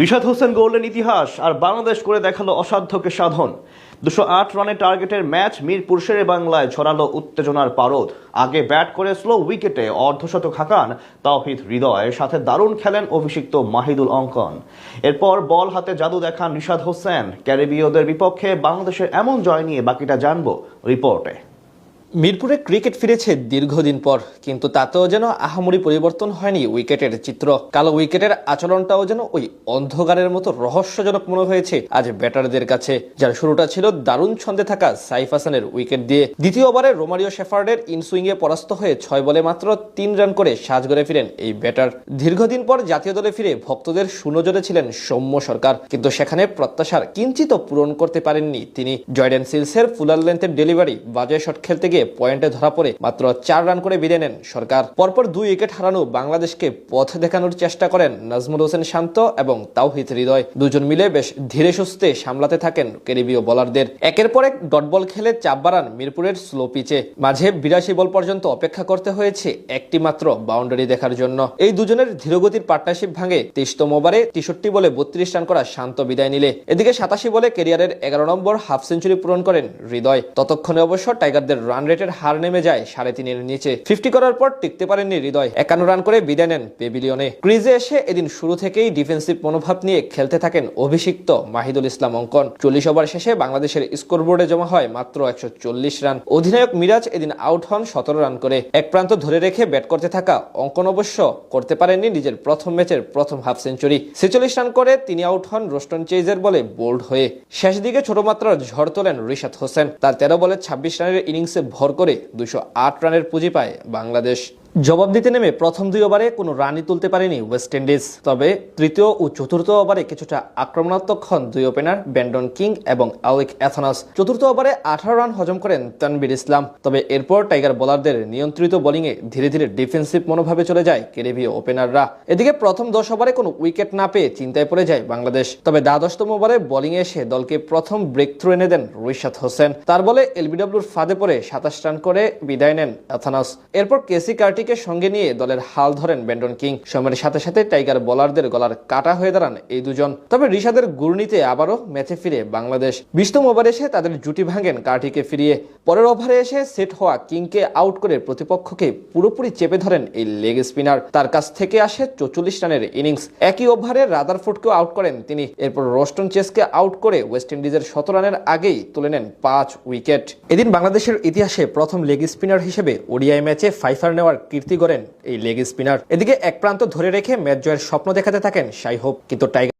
Rishad Hossain golden ইতিহাস আর বাংলাদেশ করে দেখাল অসাধ্যকে সাধন। দুশো আট রানের টার্গেটের ম্যাচ মিরপুর শেরে বাংলায় ছড়ালো উত্তেজনার পারদ। আগে ব্যাট করে স্লো উইকেটে অর্ধশতক হাঁকান তাওহিদ হৃদয়, সাথে দারুণ খেলেন অভিষিক্ত মাহিদুল অঙ্কন। এরপর বল হাতে জাদু দেখান রিশাদ হোসেন। ক্যারিবীয়দের বিপক্ষে বাংলাদেশের এমন জয় নিয়ে বাকিটা জানব রিপোর্টে। মিরপুরে ক্রিকেট ফিরেছে দীর্ঘদিন পর, কিন্তু তাতেও যেন আহামরি পরিবর্তন হয়নি উইকেটের চিত্র। কালো উইকেটের আচরণটাও যেন ওই অন্ধকারের মতো রহস্যজনক মনে হয়েছে আজ ব্যাটারদের কাছে, যার শুরুটা ছিল দারুণ ছন্দে থাকা সাইফ হাসানের উইকেট দিয়ে। দ্বিতীয় ওভারে রোমারিও শেফার্ডের ইনসুইংয়ে পরাস্ত হয়ে ছয় বলে মাত্র তিন রান করে সাজগড়ে ফিরেন এই ব্যাটার। দীর্ঘদিন পর জাতীয় দলে ফিরে ভক্তদের সুনজরে ছিলেন সৌম্য সরকার, কিন্তু সেখানে প্রত্যাশার কিঞ্চিত পূরণ করতে পারেননি তিনি। জয়ডেন সিলসের ফুলার লেন্থের ডেলিভারি বাজে শট খেলতে গিয়ে পয়েন্টে ধরা পড়ে মাত্র চার রান করে বিদায় নেন সরকার। পরপর দুই উইকেট হারানো বাংলাদেশকে পথ দেখানোর চেষ্টা করেন নাজমুল হোসেন শান্ত এবং তাওহিদ হৃদয়। দুজন মিলে বেশ ধীরে সুস্থে সামলাতে থাকেন ক্যারিবীয় বোলারদের। একের পর এক ডট বল খেলে চাপ বাড়ান মিরপুরের স্লো পিচে। মাঝে বিরাশি বল পর্যন্ত অপেক্ষা করতে হয়েছে একটি মাত্র বাউন্ডারি দেখার জন্য। এই দুজনের ধীরগতির পার্টনারশিপ ভাঙে তেইশতম ওভারে তেষট্টি বলে বত্রিশ রান করা শান্ত বিদায় নিলে। এদিকে সাতাশি বলে ক্যারিয়ারের এগারো নম্বর হাফ সেঞ্চুরি পূরণ করেন হৃদয়। ততক্ষণে অবশ্য টাইগারদের রান রেটের হার নেমে যায় সাড়ে তিনের নিচে। ফিফটি করার পর টিকতে পারেননি হৃদয়। একান্ন রান করে বিদায় নেন পেভিলিয়নে। ক্রিজে এসে এদিন শুরু থেকেই ডিফেন্সিভ মনোভাব নিয়ে খেলতে থাকেন অভিষিক্ত মাহিদুল ইসলাম অঙ্কন। চল্লিশ ওভার শেষে বাংলাদেশের স্কোরবোর্ডে জমা হয় মাত্র একশো চল্লিশ রান। অধিনায়ক মিরাজ এদিন আউট হন সতেরো রান করে। এক প্রান্ত ধরে রেখে ব্যাট করতে থাকা অঙ্কন অবশ্য করতে পারেননি নিজের প্রথম ম্যাচের প্রথম হাফ সেঞ্চুরি। ছেচল্লিশ রান করে তিনি আউট হন রোস্টন চেজের বলে বোল্ড হয়ে। শেষ দিকে ছোট মাত্রার ঝড় তোলেন রিশাদ হোসেন। তার তেরো বলে ছাব্বিশ রানের ইনিংসে ভর করে দুশো রানের পুঁজি পায় বাংলাদেশ। জবাব দিতে নেমে প্রথম দুই ওভারে কোনো রানই তুলতে পারেনি ওয়েস্ট ইন্ডিজ। তবে তৃতীয় ও চতুর্থ ওভারে কিছুটা আক্রমণাত্মক হন দুই ওপেনার ব্যান্ডন কিং এবং আউইক অ্যাথনাস। চতুর্থ ওভারে আঠারো রান হজম করেন তানবির ইসলাম। তবে এরপর টাইগার বোলারদের নিয়ন্ত্রিত বোলিংয়ে ধীরে ধীরে ডিফেন্সিভ মনোভাবে চলে যায় কেরেবীয় ওপেনাররা। এদিকে প্রথম দশ ওভারে কোনো উইকেট না পেয়ে চিন্তায় পড়ে যায় বাংলাদেশ। তবে দ্বাদশতম ওভারে বোলিংয়ে এসে দলকে প্রথম ব্রেক থ্রু এনে দেন রুইশাদ হোসেন। তার বলে এলবিডব্লিউর ফাঁদে পড়ে সাতাশ রান করে বিদায় নেন অ্যাথনাস। এরপর কেসি কার্টিকে সঙ্গে নিয়ে দলের হাল ধরেন ব্যান্ডন কিং। সময়ের সাথে সাথে টাইগার বোলারদের গলার কাটা হয়ে দাঁড়ান এই দুজন। তবে রিশাদের গুর্নিতে আবারও ম্যাচে ফিরে বাংলাদেশ। বিশতম ওভারে এসে তাদের জুটি ভাঙেন কার্টিকে ফিরিয়ে। পরের ওভারে এসে সেট হওয়া কিংকে আউট করে প্রতিপক্ষকে পুরোপুরি চেপে ধরেন এই লেগ স্পিনার। তার কাছ থেকে আসে চৌচল্লিশ রানের ইনিংস। একই ওভারে রাদারফোর্ডকেও আউট করেন তিনি। এরপর রোস্টন চেসকে আউট করে ওয়েস্ট ইন্ডিজের শত রানের আগেই তুলে নেন পাঁচ উইকেট। এদিন বাংলাদেশের ইতিহাসে প্রথম লেগ স্পিনার হিসেবে ওডিআই ম্যাচে ফাইফার নেওয়ার কীর্তি গড়েন এই লেগ স্পিনার। এদিকে এক প্রান্ত ধরে রেখে ম্যাচ জয়ের স্বপ্ন দেখাতে থাকেন সাই হোপ কিন্তু টাইগার